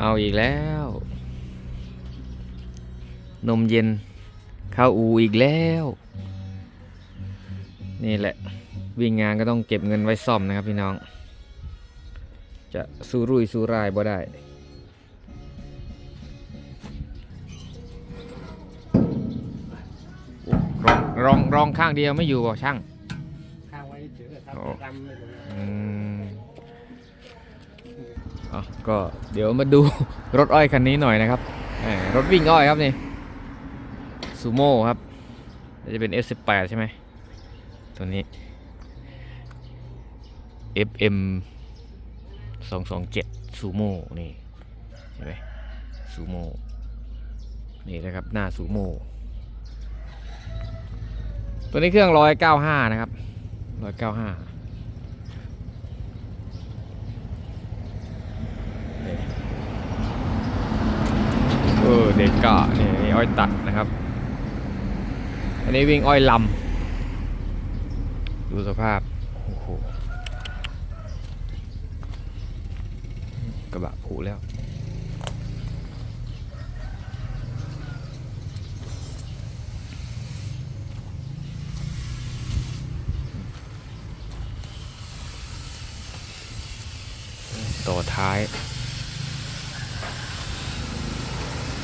เอาอีกแล้ว นมเย็นเข้าอูอีกแล้ว นี่แหละ วิ่งงานก็ต้องเก็บเงินไว้ซ่อมนะครับพี่น้อง จะสู้รุ่ยสู้รายบ่ได้รองรองรองข้างเดียวไม่อยู่บ่ช่าง ข้างไว้เฉยๆครับโอ้ดำเลยตรงนี้อืม อะก็เดี๋ยวมาดูรถอ้อยคันนี้หน่อยนะครับรถวิ่งอ้อยครับนี่ซูโม่ครับจะเป็น S18 ใช่ไหมตัวนี้ FM 227ซูโม่นี่เห็นไหมซูโม่นี่นะครับหน้าซูโม่ตัวนี้เครื่อง 195 นะครับ 195 เออเด็ กกะนี่นี่อ้อยตัดนะครับ อันนี้วิ่งอ้อยลำดูสภาพ โอ้โหกระบะผุแล้วต่อท้าย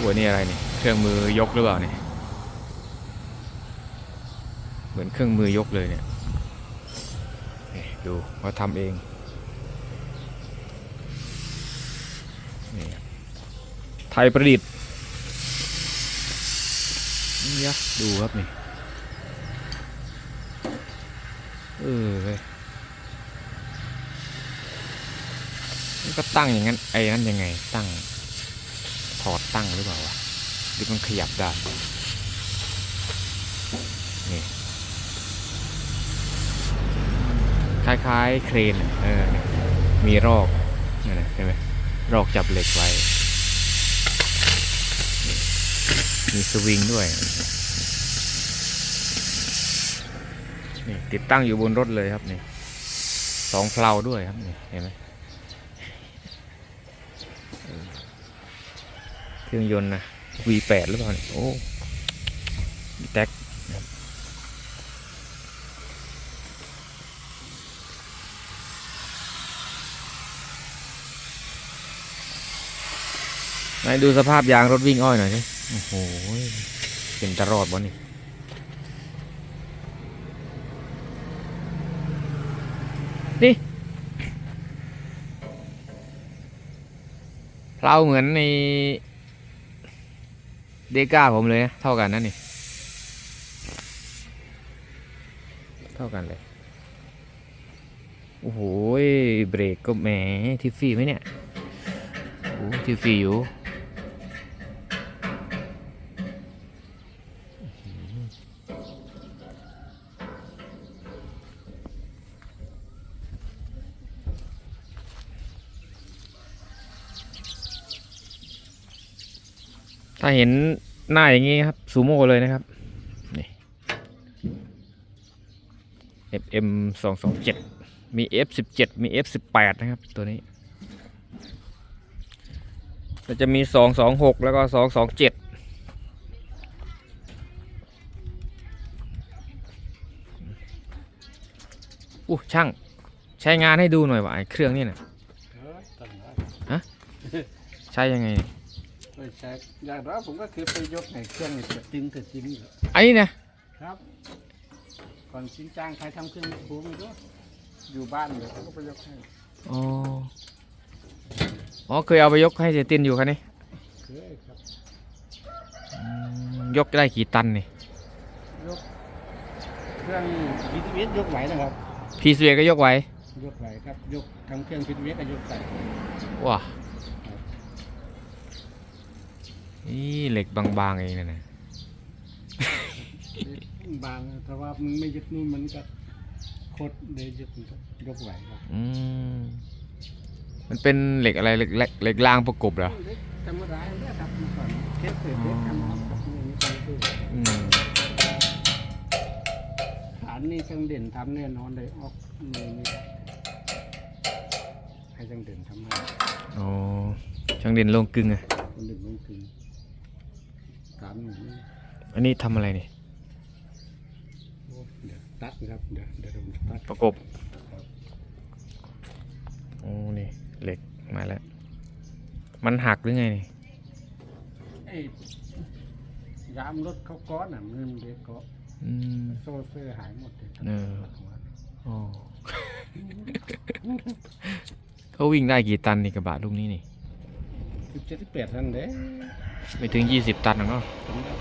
หัวนี่อะไรนี่ เครื่องมือยกหรือเปล่าเนี่ย เหมือนเครื่องมือยกเลยเนี่ย ดูเขาทำเองนี่ไทยประดิษฐ์นี่ยะดูครับนี่ เออเว้ยก็ตั้งอย่างนั้น ไอ้นั้นยังไงตั้ง อดตั้งหรือเปล่าวะหรือมันขยับได้ นี่ คล้ายๆ เครนเออมีรอกนั่เห็นไหมรอกจับเหล็กไว้ มีสวิงด้วย นี่ติดตั้งอยู่บนรถเลยครับนี่สองเพลาด้วยครับนี่เห็นไหม เครื่องยนต์นะ V8 หรือเปล่าเนี่ยโอ้แท็กนะครับไหนดูสภาพยางรถวิ่งอ้อยหน่อยสิโอ้โห เป็นตะรอดบ่นี่นี่เราเหมือนใน เดก้าผมเลยนะเท่ากันนั่นนี่ เท่ากันเลย โอ้โหเบรกก็แหมทิฟฟี่ไหมเนี่ยโอ้ทิฟฟี่อยู่ ถ้าเห็นหน้าอย่างงี้ครับซูโม่เลยนะครับนี่ FM สองสองเจ็ดมี F สิบเจ็ดมี F สิบแปดนะครับ ตัวนี้แล้วจะมีสองสองหกแล้วก็สองสองเจ็ดอู้ช่างใช้งานให้ดูหน่อยว่าไอ้เครื่องนี่นะเออตอนนั้นใช้ยังไงเนี่ย ไม่ใช่อย่างนั้นผมก็คือไปยกในเครื่องเนี่ยติ้งแต่ติ้งอยู่ไอ้นี่นะครับ ก่อนชิ้นจ้างใครทำเครื่องครูไม่รู้อยู่บ้านเดี๋ยวเขาก็ไปยกให้อ๋ออ๋อเคยเอาไปยกให้เจตินอยู่คันนี้เคยครับอืมยกได้กี่ตันนี่ยกเครื่องพิทเวสยกไหวนะครับพีเซียก็ยกไว้ยกไหวครับยกทำเครื่องพิทเวสก็ยกใส่ว้า นี่เหล็กบางๆเองนะนะบางแต่ว่ามันไม่ยึดนู่นมันก็โคตรเลยยึดมันก็ยกไหวครับอืมมันเป็นเหล็กอะไรเหล็กเหล็กเหล็กรางประกบเหรอเล็กธรรมดาเนี่ยครับเมื่อก่อนเคสเกิดเล็กทำเอาครับนี่มีความรู้อืมฐานนี่ช่างเด่นทำแน่นอนเลยออกมือนี่ครับให้ช่างเด่นทำให้อ๋อช่างช่างเด่นลงกึ่งอะคนหนึ่งลงถึง สามหนึ่งอันนี้ทำอะไรนี่ โอ้เดี๋ยวตัดนะครับเดี๋ยวเดี๋ยวผมจะตัดประกบ โอ้นี่เหล็กมาแล้ว มันหักหรือไงนี่ ไอ้ยามรถเขาก้อนอะมันเด็กก็อืม โซ่เสื้อหายหมดเลยเอออ๋อเขาวิ่งได้กี่ตันนี่กระบะลูกนี้นี่สิบเจ็ดสิบแปดท่านเด้ ไม่ถึงยี่สิบตันหรอกเนาะผมได้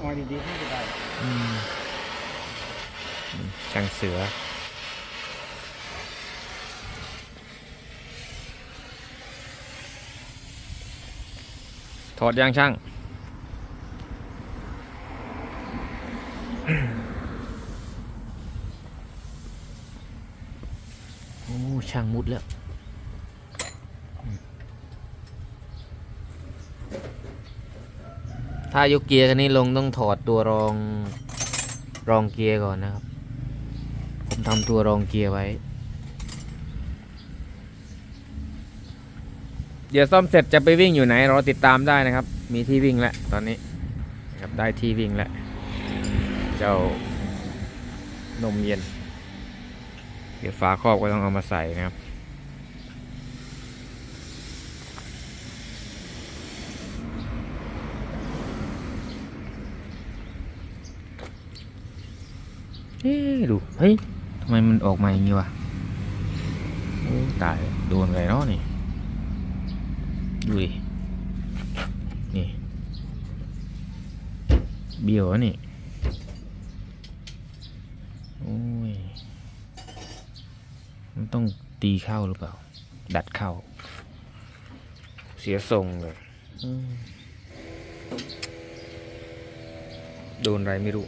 ออยดีๆที่จะได้อืมอืมช่างเสือ ถอดยางช่างโอ้ช่างมุดแล้วอืม ถ้ายกเกียร์คันนี้ลงต้องถอดตัวรองรองเกียร์ก่อนนะครับ ผมทำตัวรองเกียร์ไว้ เดี๋ยวซ่อมเสร็จจะไปวิ่งอยู่ไหนรอติดตามได้นะครับ มีที่วิ่งแล้วตอนนี้ครับได้ที่วิ่งแล้ว เจ้านมเย็น เดี๋ยวฝาครอบก็ต้องเอามาใส่นะครับ ดูเฮ้ยทำไมมันออกมาอย่างนี้วะโอ้ตายโดนอะไรเนาะนี่ดูดินี่เบี้ยวนี่โอ้ยมันต้องตีเข้าหรือเปล่า ดัดเข้า เสียทรงเลยโดนอะไรไม่รู้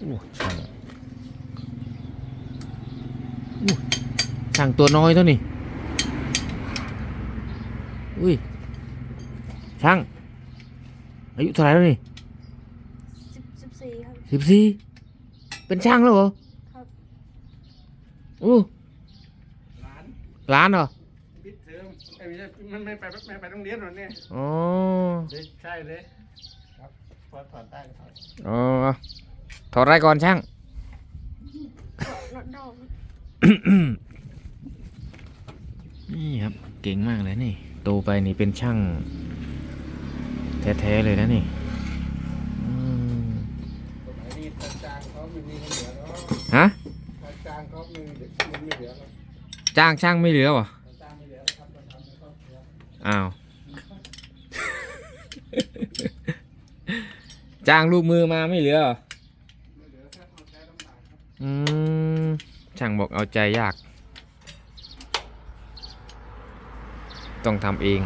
อู้ช่างอู้ช่างตัวน้อยเท่านี้อุ้ยช่างอายุเท่าไหร่แล้วนี่สิบสิบสี่ครับสิบสี่เป็นช่างแล้วเหรอครับอู้ร้านร้านเหรอปิดเทอมไอ้ยไม่ใช่มันไม่ไปไม่ไปโรงเรียนหรอเนี่ยอ๋อเด็กใช่เลยครับพอถอดได้ก็ถอดอ๋อ ถอดไรก่อนช่างรถดอกนี่ครับ เก่งมากเลยนี่ โตไปนี่เป็นช่าง แท้ๆเลยนะนี่อืมสมัยนี้ทางจางเขาไม่มีเงินเหลือแล้วฮะทางจางเขาไม่มีมันไม่เหลือแล้วจ้างช่างไม่เหลือวะทางจางไม่เหลือแล้วครับมันทำให้ครอบครัวอ้าว จ้างลูกมือมาไม่เหลือเหรอ อืมช่างบอกเอาใจยาก ต้องทำเอง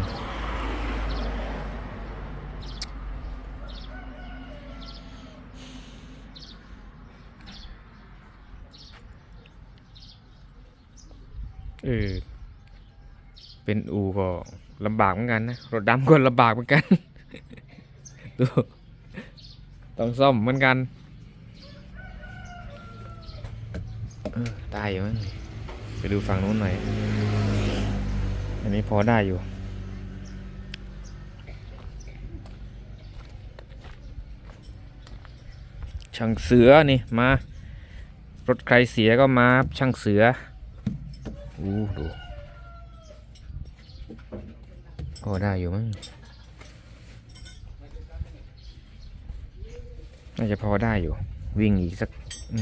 เออ เป็นอูก็ลำบากเหมือนกันนะ รถดำก็ลำบากเหมือนกัน ต้องซ่อมเหมือนกัน เออได้อยู่มั้งไปดูฝั่งนู้นหน่อย อันนี้พอได้อยู่ ช่างเสือนี่มา รถใครเสียก็มาครับช่างเสืออู้ดูพอได้อยู่มั้งน่าจะพอได้อยู่ วิ่งอีกสัก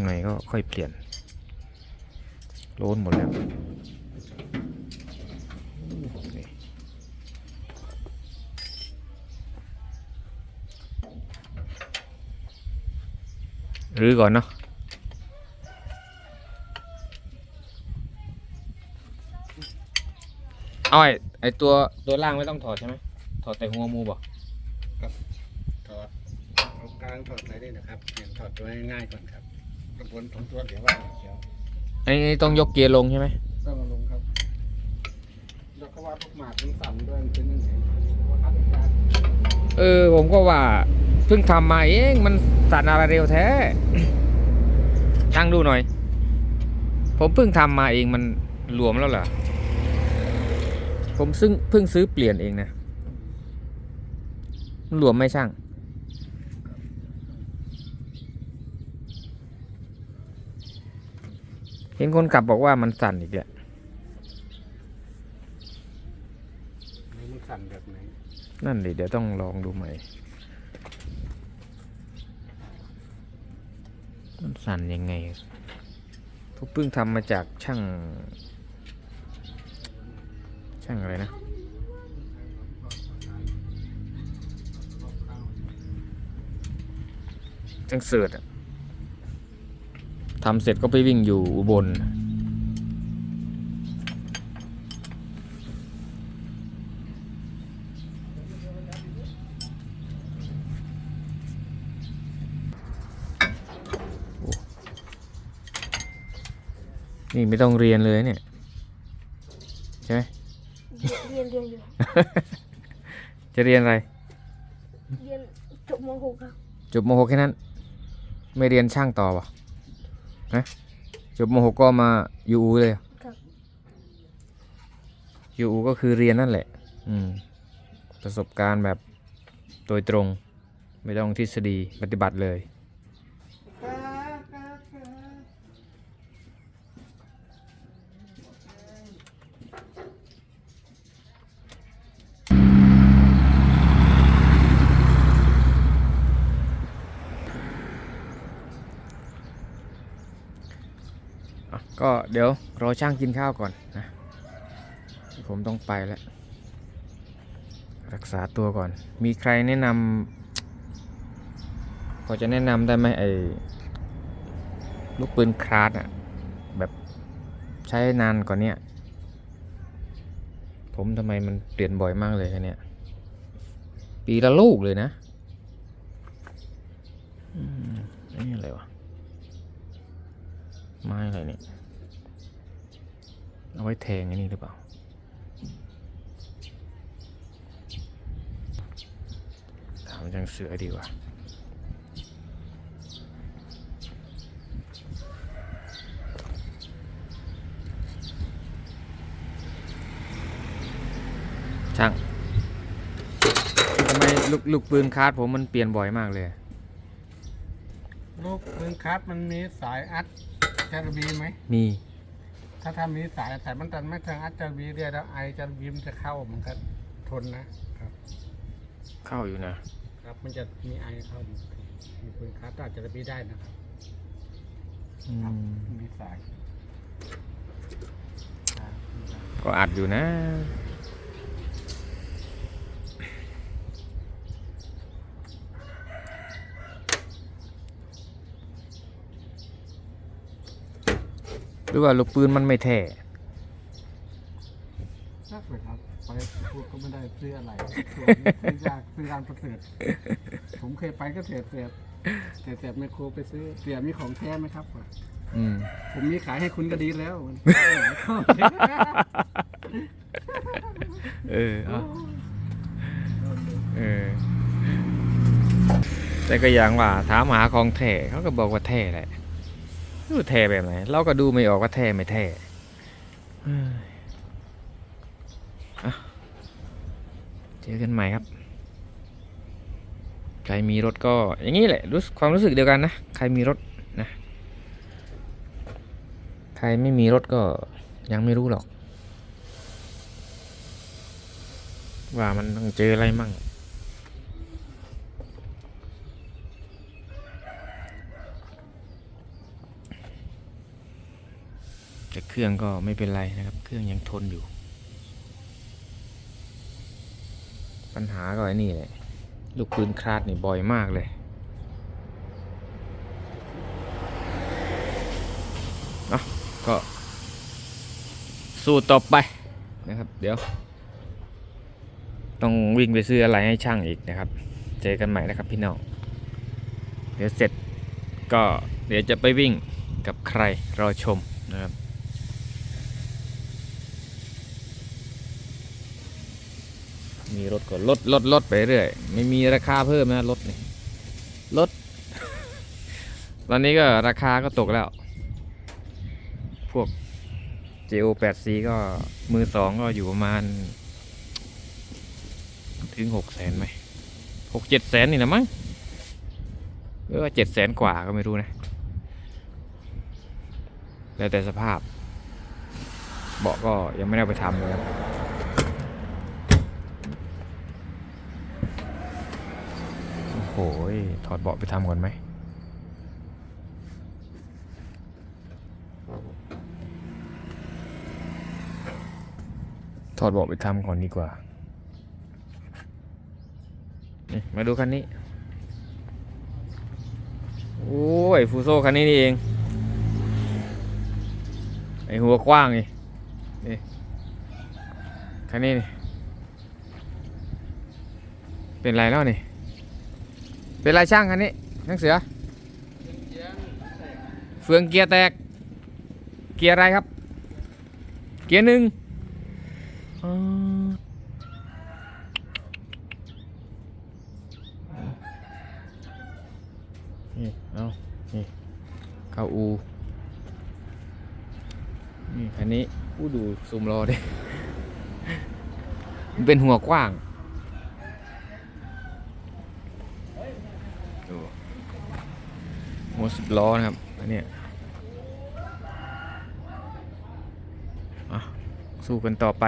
หน่อยก็ค่อยเปลี่ยนโล้นหมดแล้วนี่รื้อก่อนเนาะเอาไอ้ไอตัวตัวล่างไม่ต้องถอดใช่ไหมถอดแต่หัวมูบ่ถอดเอากลางถอดอะไรได้นะครับเห็นถอดตัวง่ายๆก่อนครับกระบวนของตัวเดี๋ยวว่าเดี๋ยวไอ้นี่ต้องยกเกียร์ลงใช่ไหมต้องมาลงครับ แล้วก็ว่าพวกหมากมันสั่นด้วยมันเป็นยังไงว่าคัดการเออ ผมก็ว่าเพิ่งทำมาเองมันสั่นอะไรเร็วแท้ช่างดูหน่อย ผมเพิ่งทำมาเองมันรวมแล้วเหรอผมซึ่งเพิ่งซื้อเปลี่ยนเองนะมันหลวมไหม่ช่าง ห็นคนขับบอกว่ามันสั่นอีกแล้วนี่มันสั่นแบบไหน นั่นดิเดี๋ยวต้องลองดูใหม่ มันสั่นยังไงผมเพิ่งทำมาจากช่าง ช่างอะไรนะช่างเสิร์ตอะ ทำเสร็จก็ไปวิ่งอยู่อุบลนี่ไม่ต้องเรียนเลยเนี่ย ใช่ไหมเรียนเรียนอยู่ จะเรียนอะไร เรียนจบม .6 ครับ จบม .6 แค่นั้น ไม่เรียนช่างต่อปะ ฮะจบม .6 ก็มายูอูเลยครับยูอูก็คือเรียนนั่นแหละ อืม ประสบการณ์แบบโดยตรง ไม่ต้องทฤษฎีปฏิบัติเลย ก็เดี๋ยวรอช่างกินข้าวก่อนนะ ผมต้องไปแล้ว รักษาตัวก่อน มีใครแนะนำพอจะแนะนำได้ไหมไอ้ลูกปืนคลาสอะแบบใช้นานกว่าเนี้ยผมทำไมมันเปลี่ยนบ่อยมากเลยคันเนี้ยปีละลูกเลยนะอืมอันนี่อะไรวะ ไม้อะไรเนี่ย เอาไว้แทงไอันนี้หรือเปล่า ถามจังเสือดีกว่าช่างทำไมลูกลูกปืนคาร์ดผมมันเปลี่ยนบ่อยมากเลย ลูกปืนคัสมันมีสายอัดจารบีไหมมี ถ้าถ้ามีสายสายมันตันไม่ทางอัดจารบีเรียแล้วไอจารบีมันจะเข้ามันก็ทนนะครับ เข้าอยู่นะ ครับมันจะมีไอเข้ามีปืนคัสตัดจารบีได้นะครับอืมมีสายครับก็อัดอยู่นะ หรือว่าลูกปืนมันไม่แท้น่าสวยครับไปพูดก็ไม่ได้ซื้ออะไรซื้อยากซื้อร้านประเสริฐผมเคยไปก็เสียเสียเสียเสียไมโครไปซื้อเสียมีของแท้ไหมครับอืมผมมีขายให้คุณก็ดีแล้วเออเอาเออแต่ก็อย่างว่าถามหาของแท้เขาก็บอกว่าแท้แหละ ดูแท้แบบไหนเราก็ดูไม่ออกว่าแท้ไม่แท้เอ้ยอะเจอกันใหม่ครับ ใครมีรถก็อย่างนี้แหละรู้ความรู้สึกเดียวกันนะ ใครมีรถนะ ใครไม่มีรถก็ยังไม่รู้หรอก ว่ามันต้องเจออะไรมั่ง แต่เครื่องก็ไม่เป็นไรนะครับ เครื่องยังทนอยู่ ปัญหาก็ไอ้นี่แหละลูกปืนคลาดนี่บ่อยมากเลยอะก็สู้ต่อไปนะครับ เดี๋ยว ต้องวิ่งไปซื้ออะไรให้ช่างอีกนะครับ เจอกันใหม่นะครับพี่น้อง เดี๋ยวเสร็จก็เดี๋ยวจะไปวิ่งกับใครรอชมนะครับ มีรถก็ลดลดลดไปเรื่อย ไม่มีราคาเพิ่มนะรถนี่ลด ตอนนี้ก็ราคาก็ตกแล้ว พวก JO 8C ก็มือสองก็อยู่ประมาณ ถึงหกแสนไหมหกเจ็ดแสนนี่นะมั้งหรือว่าเจ็ดแสนกว่าก็ไม่รู้นะ แล้วแต่สภาพ เบาะก็ยังไม่ได้ไปทำเลยครับ โอ้โหถอดเบาะไปทำก่อนไหมถอดเบาะไปทำก่อนดีกว่านี่มาดูคันนี้ โอ้ยฟูโซคันนี้นี่เอง ไอหัวกว้างนี่นี่คันนี้นี่เป็นไรแล้วนี่ เป็นไรช่างคันนี้นังเสือ เฟืองเกียร์แตก เกียร์อะไรครับ เกียร์หนึ่งอ๋อนี่ เอานี่เข้าอูนี่คันนี้ผู้ดูซูมรอดิมันเป็นหัวกว้างดู หัวสิบล้อนะครับอันนี้สู้กันต่อไป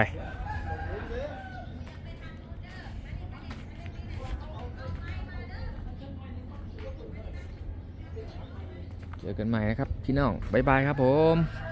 เจอกันใหม่นะครับพี่น้อง บ๊ายบายครับผม